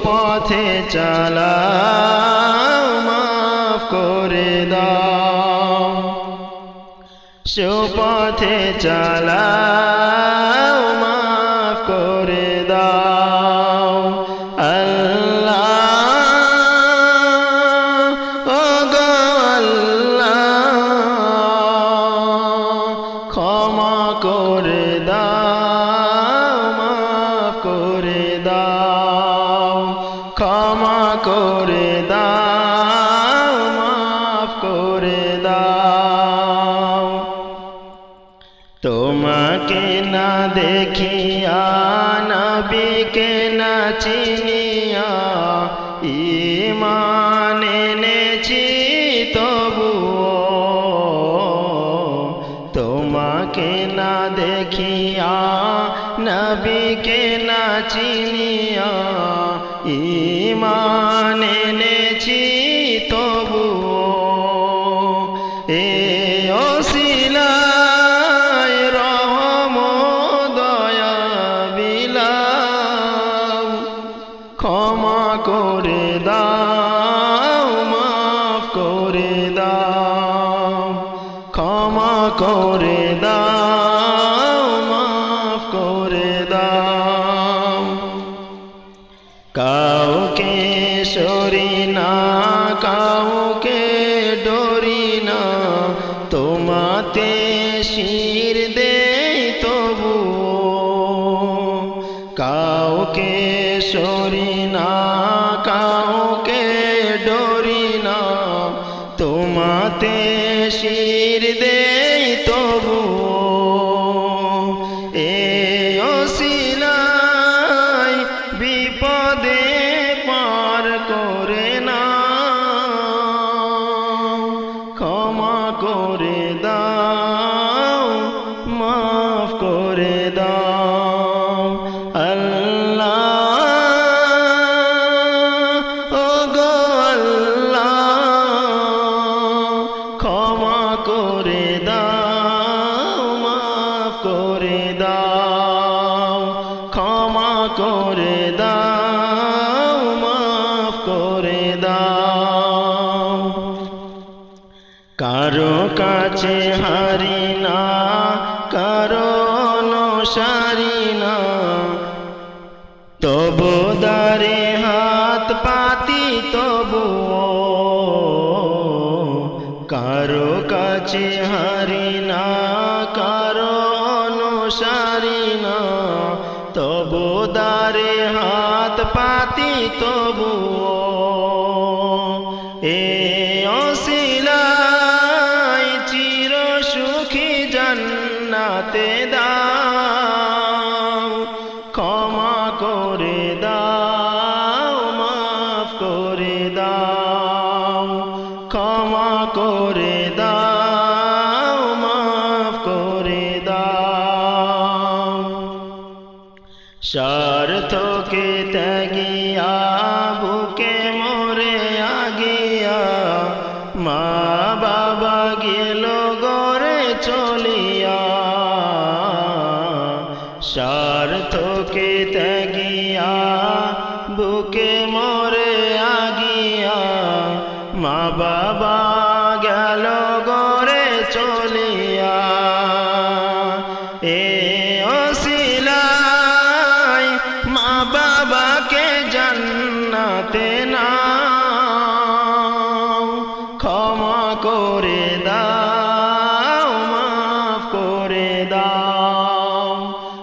সুপথে চালাও, মাফ করে দাও। সুপথে চালাও, মাফ করে দাও। আল্লাহ ও আল্লাহ, ক্ষমা করে দাও। তোমাকে না দেখিয়া, নবীকে না চিনিয়া ইমান এনেছি তবুও। তোমাকে না দেখিয়া, নবীকে না চিনিয়া ইমান এনেছি তবুও। এ করে দাও, মাফ করে দাও, ক্ষমা করে দাও, মাফ করে দাও। কাউকে সরি না, কাউকে ডরি না, তোমাতে শির তোমাতে শির দে তবু। এ অশিলাই বিপদে পার করে না। ক্ষমা করে দাও, মাফ করে দাও। ক্ষমা করে দাও, মাফ করে দাও। ক্ষমা করে দাও, মাফ করে দাও। কারও কাছে হারি না, কারও সারি না, তবু কাছে হারি না কারও সারি না। তবু দারে হাত পাতি তবু এ স্বার্থকে ত্যাগিয়া, বুকে মরে আগিয়া মা বাবা গেল গড়ে চলিয়া। স্বার্থকে ত্যাগিয়া, বুকে মরে আগিয়া মা বাবা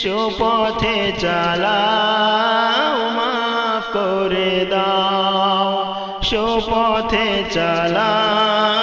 সুপথে চালাও মাফ করে দাও। সুপথে চালাও